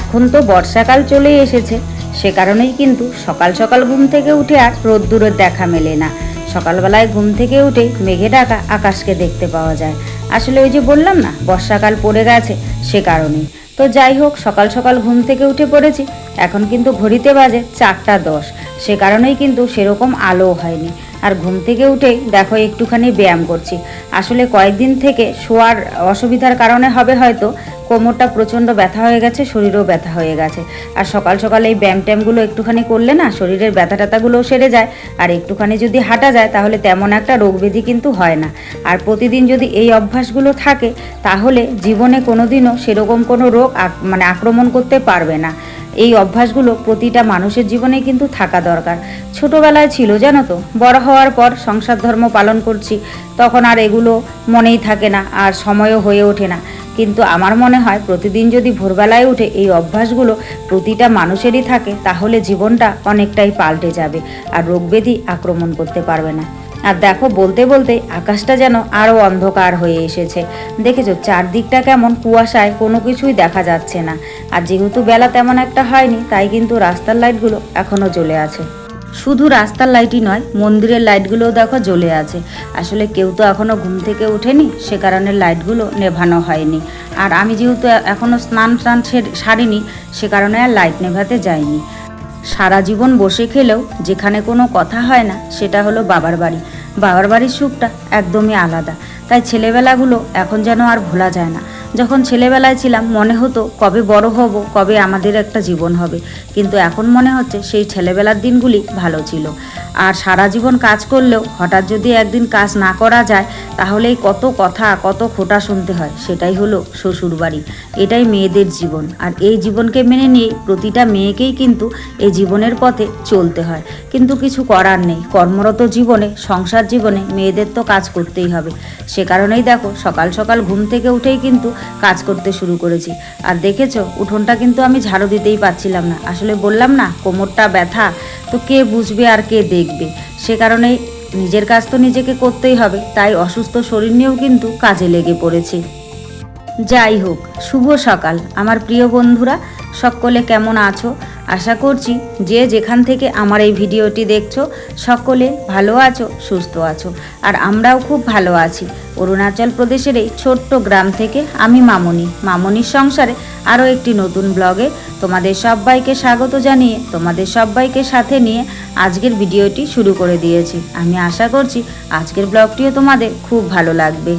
এখন তো বর্ষাকাল চলেই এসেছে। সে কারণেই কিন্তু সকাল সকাল ঘুম থেকে উঠে আর রোদ্দুরের দেখা মেলে না। সকালবেলায় ঘুম থেকে উঠে মেঘে ডাকা আকাশকে দেখতে পাওয়া যায়। আসলে ওই যে বললাম না, বর্ষাকাল পড়ে গেছে সে কারণেই। তো যাই হোক, সকাল সকাল ঘুম থেকে উঠে পড়েছি। এখন কিন্তু ঘড়িতে বাজে চারটা দশ। সে কারণেই কিন্তু সেরকম আলো হয়নি। আর ঘুম থেকে উঠেই দেখো একটুখানি ব্যায়াম করছি। আসলে কয়েকদিন থেকে শোয়ার অসুবিধার কারণে হবে হয়তো কোমরটা প্রচণ্ড ব্যথা হয়ে গেছে, শরীরও ব্যথা হয়ে গেছে। আর সকাল সকাল এই ব্যায়াম ট্যামগুলো একটুখানি করলে না শরীরের ব্যথা ট্যাথাগুলোও সেরে যায়। আর একটুখানি যদি হাঁটা যায় তাহলে তেমন একটা রোগ ব্যাধি কিন্তু হয় না। আর প্রতিদিন যদি এই অভ্যাসগুলো থাকে তাহলে জীবনে কোনোদিনও সেরকম কোনো রোগ মানে আক্রমণ করতে পারবে না। এই অভ্যাসগুলো প্রতিটা মানুষের জীবনে কিন্তু থাকা দরকার। ছোটবেলায় ছিল জানো তো, বড় হওয়ার পর সংসার ধর্ম পালন করছি, তখন আর এগুলো মনেই থাকে না, আর সময়ও হয়ে ওঠে না। কিন্তু আমার মনে হয় প্রতিদিন যদি ভোরবেলায় উঠে এই অভ্যাসগুলো প্রতিটা মানুষেরই থাকে, তাহলে জীবনটা অনেকটাই পাল্টে যাবে আর রোগব্যাধি আক্রমণ করতে পারবে না। আর দেখো, বলতে বলতে আকাশটা যেন আরও অন্ধকার হয়ে এসেছে। দেখেছ, চারদিকটা কেমন কুয়াশায় কোনো কিছুই দেখা যাচ্ছে না। আর যেহেতু বেলা তেমন একটা হয়নি, তাই কিন্তু রাস্তার লাইটগুলো এখনও জ্বলে আছে। শুধু রাস্তার লাইটই নয়, মন্দিরের লাইটগুলোও দেখো জ্বলে আছে। আসলে কেউ তো এখনও ঘুম থেকে ওঠেনি, সে কারণে লাইটগুলো নেভানো হয়নি। আর আমি যেহেতু এখনও স্নান টান সেরে- সারিনি, সে কারণে আর লাইট নেভাতে যাইনি। সারা জীবন বসে খেলেও যেখানে কোনো কথা হয় না, সেটা হলো বাবার বাড়ি। বাবার বাড়ির সুখটা একদমই আলাদা। তাই ছেলেবেলাগুলো এখন যেন আর ভোলা যায় না। যখন ছেলেবেলায় ছিলাম, মনে হতো কবে বড় হব, কবে আমাদের একটা জীবন হবে। কিন্তু এখন মনে হচ্ছে সেই ছেলেবেলার দিনগুলি ভালো ছিল। আর সারা জীবন কাজ করলেও হঠাৎ যদি একদিন কাজ না করা যায়, তাহলেই কত কথা, কত খোটা শুনতে হয়। সেটাই হলো শ্বশুর বাড়ি এটাই মেয়েদের জীবন। আর এই জীবনকে মেনে নিয়ে প্রতিটা মেয়েকেই কিন্তু এই জীবনের পথে চলতে হয়। কিন্তু কিছু করার নেই। কর্মরত জীবনে, সংসার জীবনে মেয়েদের তো কাজ করতেই হবে। সে কারণেই দেখো, সকাল সকাল ঘুম থেকে উঠেই কিন্তু কাজ করতে শুরু করেছি। আর দেখেছ, উঠোনটা কিন্তু আমি ঝাড়ু দিতেই পারছিলাম না। আসলে বললাম না, কোমরটা ব্যথা, তো কে বুঝবে আর কে দেখবে? সে কারণেই নিজের কাজ তো নিজেকে করতেই হবে, তাই অসুস্থ শরীর নিয়েও কিন্তু কাজে লেগে পড়েছে। যাই হোক, শুভ সকাল। আমার প্রিয় বন্ধুরা, সকলে কেমন আছো? আশা করছি যে যেখান থেকে আমার এই ভিডিওটি দেখছ, সকলে ভালো আছো, সুস্থ আছো। আর আমরাও খুব ভালো আছি। অরুণাচল প্রদেশের এই ছোট্ট গ্রাম থেকে আমি মামনি। মামনির সংসারে আরও একটি নতুন ব্লগে তোমাদের সবাইকে স্বাগত জানিয়ে, তোমাদের সবাইকে সাথে নিয়ে আজকের ভিডিওটি শুরু করে দিয়েছি। আমি আশা করছি আজকের ব্লগটিও তোমাদের খুব ভালো লাগবে।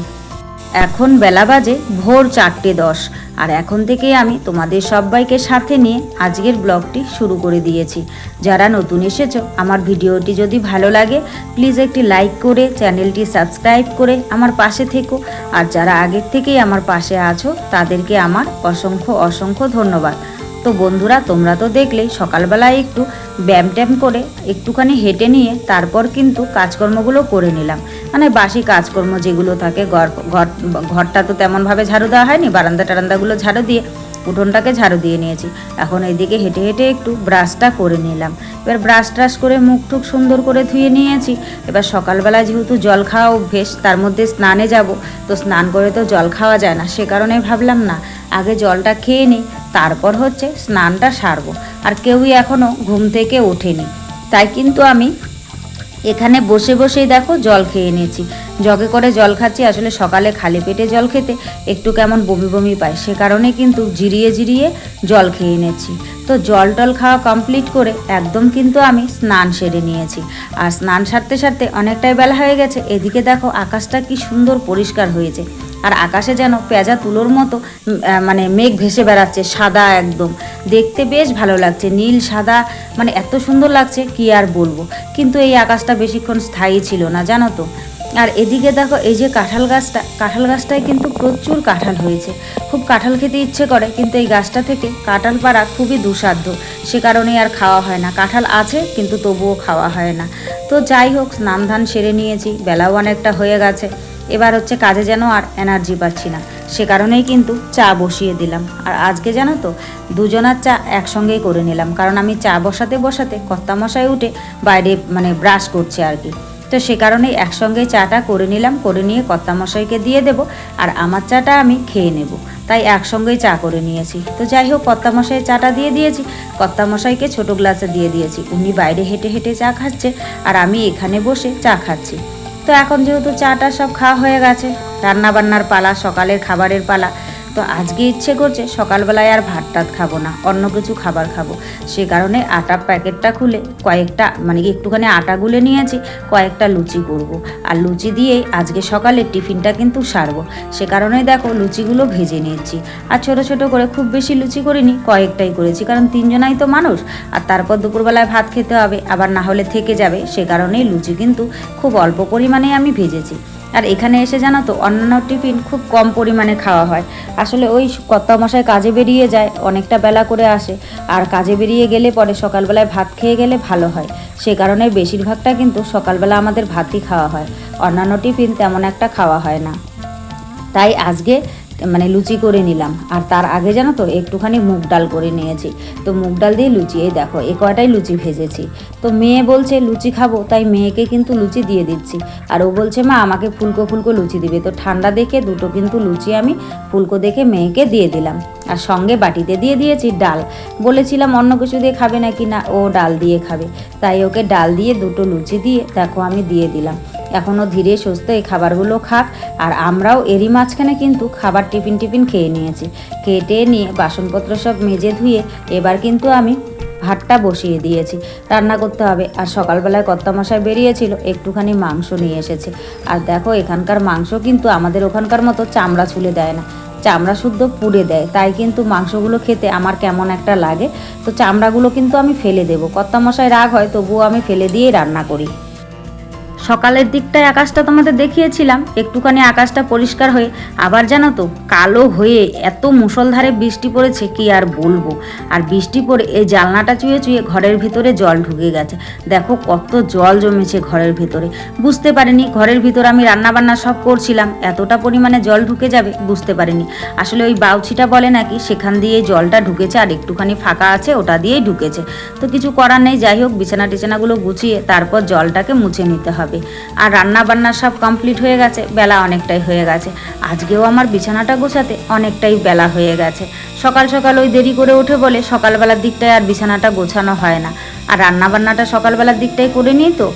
এখন বেলা বাজে ভোর চারটে দশ। আর এখন থেকেই আমি তোমাদের সবাইকে সাথে নিয়ে আজকের ব্লগটি শুরু করে দিয়েছি। যারা নতুন এসেছ, আমার ভিডিওটি যদি ভালো লাগে প্লিজ একটি লাইক করে চ্যানেলটি সাবস্ক্রাইব করে আমার পাশে থেকো। আর যারা আগের থেকেই আমার পাশে আছো, তাদেরকে আমার অসংখ্য অসংখ্য ধন্যবাদ। তো বন্ধুরা, তোমরা তো দেখলেই সকালবেলায় একটু ব্যায়াম ট্যাম করে একটুখানি হেঁটে নিয়ে তারপর কিন্তু কাজকর্মগুলো করে নিলাম। মানে বাসি কাজকর্ম যেগুলো থাকে, ঘর ঘর, ঘরটা তো তেমনভাবে ঝাড়ু দেওয়া হয়নি, বারান্দা টারান্দাগুলো ঝাড়ু দিয়ে, উঠোনটাকে ঝাড়ু দিয়ে নিয়েছি। এখন এইদিকে হেঁটে হেঁটে একটু ব্রাশটা করে নিলাম। এবার ব্রাশ ট্রাশ করে মুখ টুক সুন্দর করে ধুয়ে নিয়েছি। এবার সকালবেলা যেহেতু জল খাওয়া অভ্যেস, তার মধ্যে স্নানে যাব, তো স্নান করে তো জল খাওয়া যায় না, সে কারণে ভাবলাম না, আগে জলটা খেয়ে নিই, তারপর হচ্ছে স্নানটা সারবো। আর কেউই এখনও ঘুম থেকে ওঠেনি। তাই কিন্তু আমি এখানে বসে বসেই দেখো জল খেয়ে নিয়েছি। জগে করে জল খাচ্ছি, আসলে সকালে খালি পেটে জল খেতে একটু কেমন বমি বমি পায়। সে কারণে কিন্তু জিরিয়ে জিরিয়ে জল খেয়ে নিয়েছি। তো জল টল খাওয়া কমপ্লিট করে একদম কিন্তু আমি স্নান সেরে নিয়েছি। আর স্নান সারতে সারতে অনেকটাই বেলা হয়ে গেছে। এদিকে দেখো আকাশটা কি সুন্দর পরিষ্কার হয়েছে। আর আকাশে যেন পেঁজা তুলোর মতো মানে মেঘ ভেসে বেড়াচ্ছে, সাদা একদম। দেখতে বেশ ভালো লাগছে, নীল, সাদা মানে এত সুন্দর লাগছে, কি আর বলব। কিন্তু এই আকাশটা বেশিক্ষণ স্থায়ী ছিল না, জানো তো? আর এদিকে দেখো, এই যে কাঁঠাল গাছটা, কাঁঠাল গাছটায় কিন্তু প্রচুর কাঁঠাল হয়েছে। খুব কাঁঠাল খেতে ইচ্ছে করে, কিন্তু এই গাছটা থেকে কাঁঠাল পাড়া খুবই দুঃসাধ্য। সে কারণে আর খাওয়া হয় না। কাঁঠাল আছে, কিন্তু তবুও খাওয়া হয় না। তো যাই হোক স্নান ধান সেরে নিয়েছি, বেলাও অনেকটা হয়ে গেছে। এবার হচ্ছে কাজে যেন আর এনার্জি পাচ্ছি না। সে কারণেই কিন্তু চা বসিয়ে দিলাম। আর আজকে জানো তো দুজনার চা একসঙ্গেই করে নিলাম। কারণ আমি চা বসাতে বসাতে কর্তামশাই উঠে বাইরে মানে ব্রাশ করছে আর কি। তো সে কারণেই একসঙ্গে চাটা করে নিলাম, করে নিয়ে কর্তামশাইকে দিয়ে দেব আর আমার চাটা আমি খেয়ে নেব। তাই একসঙ্গেই চা করে নিয়েছি। তো যাই হোক কর্তা কর্তামশাই চাটা দিয়ে দিয়েছি, কর্তামশাইকে ছোটো গ্লাসে দিয়ে দিয়েছি। উনি বাইরে হেঁটে হেঁটে চা খাচ্ছে আর আমি এখানে বসে চা খাচ্ছি। তো এখন যেহেতু চাটা সব খাওয়া হয়ে গেছে রান্না বান্নার পালা সকালের খাবারের পালা তো আজকে ইচ্ছে করছে সকালবেলায় আর ভাত টাত খাব না, অন্য কিছু খাবার খাব। সে কারণে আটার প্যাকেটটা খুলে কয়েকটা মানে কি একটুখানি আটা গুলে নিয়েছি, কয়েকটা লুচি করব। আর লুচি দিয়েই আজকে সকালে টিফিনটা কিন্তু সারবো। সে কারণে দেখো লুচিগুলো ভেজে নিয়েছি। আর ছোট ছোট করে খুব বেশি লুচি করিনি, কয়েকটাই করেছি, কারণ তিনজনাই তো মানুষ। আর তারপর দুপুরবেলায় ভাত খেতে হবে, আবার না হলে থেকে যাবে, সে কারণেই লুচি কিন্তু খুব অল্প পরিমাণে আমি ভেজেছি। আর এখানে এসে জানো তো, অন্যান্য টিফিন খুব কম পরিমাণে খাওয়া হয়। আসলে ওই কর্তামশাই কাজে বেরিয়ে যায়, অনেকটা বেলা করে আসে। আর কাজে বেরিয়ে গেলে পরে সকালবেলায় ভাত খেয়ে গেলে ভালো হয়। সে কারণে বেশিরভাগটা কিন্তু সকালবেলা আমাদের ভাতই খাওয়া হয়। অন্যান্য টিফিন তেমন একটা খাওয়া হয় না। তাই আজকে মানে লুচি করে নিলাম। আর তার আগে জানো তো, একটুখানি মুগ ডাল করে নিয়েছি। তো মুগ ডাল দিয়ে লুচি, এই দেখো এ কয়টাই লুচি ভেজেছি। তো মেয়ে বলছে, লুচি খাব। তাই মেয়েকে কিন্তু লুচি দিয়ে দিচ্ছি। আর ও বলছে, মা, আমাকে ফুলকো ফুলকো লুচি দিবে। তো ঠান্ডা দেখে দুটো কিন্তু লুচি আমি ফুলকো দেখে মেয়েকে দিয়ে দিলাম। আর সঙ্গে বাটিতে দিয়ে দিয়েছি ডাল। বলেছিলাম, অন্য কিছু দিয়ে খাবে নাকি? না, ও ডাল দিয়ে খাবে। তাই ওকে ডাল দিয়ে দুটো লুচি দিয়ে, দেখো, আমি দিয়ে দিলাম। এখনও ধীরে সুস্থ এই খাবারগুলো খাক। আর আমরাও এরই মাঝখানে কিন্তু খাবার টিফিন টিফিন খেয়ে নিয়েছি। কেটে নিয়ে বাসনপত্র সব মেজে ধুয়ে এবার কিন্তু আমি ভাতটা বসিয়ে দিয়েছি। রান্না করতে হবে। আর সকালবেলায় কর্তামশাই বেরিয়েছিল, একটুখানি মাংস নিয়ে এসেছে। আর দেখো, এখানকার মাংস কিন্তু আমাদের ওখানকার মতো চামড়া ছুলে দেয় না। চামড়া শুদ্ধ পুড়ে দেয়। তাই কিন্তু মাংসগুলো খেতে আমার কেমন একটা লাগে। তো চামড়াগুলো কিন্তু আমি ফেলে দেবো। কর্তামশাই রাগ হয়, তবুও আমি ফেলে দিয়েই রান্না করি। সকালের দিকটায় আকাশটা তোমাদের দেখিয়েছিলাম, একটুখানি আকাশটা পরিষ্কার হয়ে, আবার জানো তো, কালো হয়ে এত মুষলধারে বৃষ্টি পড়েছে, কি আর বলব? আর বৃষ্টি পড়ে, এই জানলাটা চুয়ে চুয়ে ঘরের ভিতরে জল ঢুকে গেছে। দেখো কত জল জমেছে ঘরের ভিতরে। বুঝতে পারিনি, ঘরের ভিতরে আমি রান্না বান্না সব করছিলাম, এতটা পরিমাণে জল ঢুকে যাবে, বুঝতে পারিনি। আসলে ওই বাউছিটা বলে নাকি, সেখান দিয়ে জলটা ঢুকেছে, আর একটুখানি ফাঁকা আছে, ওটা দিয়েই ঢুকেছে। তো কিছু করার নেই, যাই হোক, বিছানা টিছানাগুলো গুছিয়ে তারপর জলটাকে মুছে নিতে হবে। আর রান্না বান্না সব কমপ্লিট হয়ে গেছে, বেলা অনেকটাই হয়ে গেছে। আজকেও আমার বিছানাটা গোছাতে অনেকটাই বেলা হয়ে গেছে। সকাল সকাল ওই দেরি করে উঠে বলে সকালবেলার দিকটায় আর বিছানাটা গোছানো হয় না। আর রান্না বান্নাটা সকালবেলার দিকটাই করে নিই তো।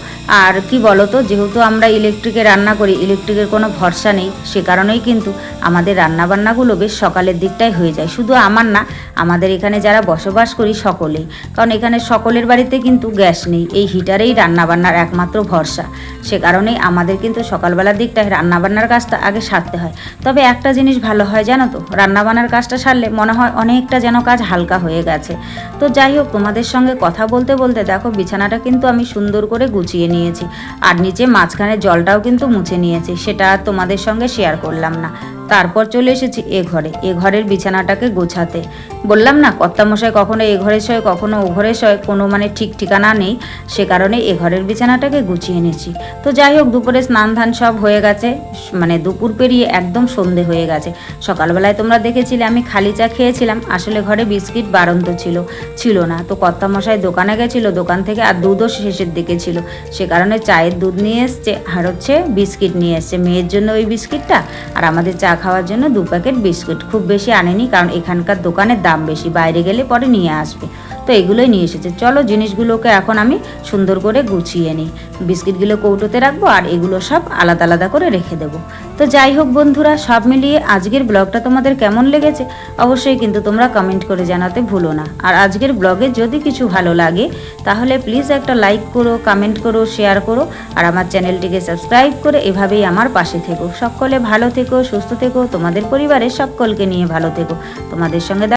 আর কি বলো তো যেহেতু আমরা ইলেকট্রিকে রান্না করি, ইলেকট্রিকের কোনো ভরসা নেই, সে কারণেই কিন্তু আমাদের রান্নাবান্নাগুলো বেশ সকালের দিকটাই হয়ে যায়। শুধু আমার না, আমাদের এখানে যারা বসবাস করি সকলেই। কারণ এখানে সকলের বাড়িতে কিন্তু গ্যাস নেই, এই হিটারেই রান্নাবান্নার একমাত্র ভরসা। সে কারণেই আমাদের কিন্তু সকালবেলার দিকটায় রান্নাবান্নার কাজটা আগে সারতে হয়। তবে একটা জিনিস ভালো হয় জানো তো, রান্নাবান্নার কাজটা সারলে মনে হয় অনেকটা যেন কাজ হালকা হয়ে গেছে। তো যাই হোক, তোমাদের সঙ্গে কথা বলতে বলতে দেখো, বিছানাটা কিন্তু আমি সুন্দর করে গুছিয়ে নিয়েছি। আর নিচে মাঝখানে জলটাও কিন্তু মুছে নিয়েছি, সেটা তোমাদের সঙ্গে শেয়ার করলাম না। তারপর চলে এসেছি এ ঘরে। এ ঘরের বিছানাটাকে গোছাতে। বললাম, না, কর্তামশাই কখনো এ ঘরে শয় কখনো ও ঘরে শয় কোনো মানে ঠিক ঠিকানা নেই। সে কারণে এ ঘরের বিছানাটাকে গুছিয়ে নিয়েছি তো যাই হোক, দুপুরে স্নান ধান সব হয়ে গেছে। মানে দুপুর পেরিয়ে একদম সন্ধে হয়ে গেছে। সকালবেলায় তোমরা দেখেছিলে, আমি খালি চা খেয়েছিলাম। আসলে ঘরে বিস্কিট বারন্ত ছিল ছিল না। তো কর্তামশাই দোকানে গেছিল। দোকান থেকে আর দুধও শেষের দিকে ছিল। সে কারণে চায়ের দুধ নিয়ে এসছে। আর হচ্ছে বিস্কিট নিয়ে এসছে। মেয়ের জন্য ওই বিস্কিটটা? আর আমাদের চা খাওয়ার জন্য দু প্যাকেট বিস্কুট। খুব বেশি আনেনি কারণ এখানকার দোকানের দাম বেশি, বাইরে গেলে পরে নিয়ে আসবে। তো এগুলোই নিয়ে এসেছে। চলো জিনিসগুলোকে এখন আমি সুন্দর করে গুছিয়ে নিই। বিস্কিটগুলো কৌটোতে রাখব আর এগুলো সব আলাদা আলাদা করে রেখে দেবো। তো যাই হোক বন্ধুরা, সব মিলিয়ে আজকের ব্লগটা তোমাদের কেমন লেগেছে অবশ্যই কিন্তু তোমরা কমেন্ট করে জানাতে ভুলো না। আর আজকের ব্লগে যদি কিছু ভালো লাগে, তাহলে প্লিজ একটা লাইক করো কমেন্ট করো শেয়ার করো আর আমার চ্যানেলটিকে সাবস্ক্রাইব করে এভাবেই আমার পাশে থেকো। সকলে ভালো থেকো, সুস্থ থেকো, তোমাদের পরিবারের সকলকে নিয়ে ভালো থেকো। তোমাদের সঙ্গে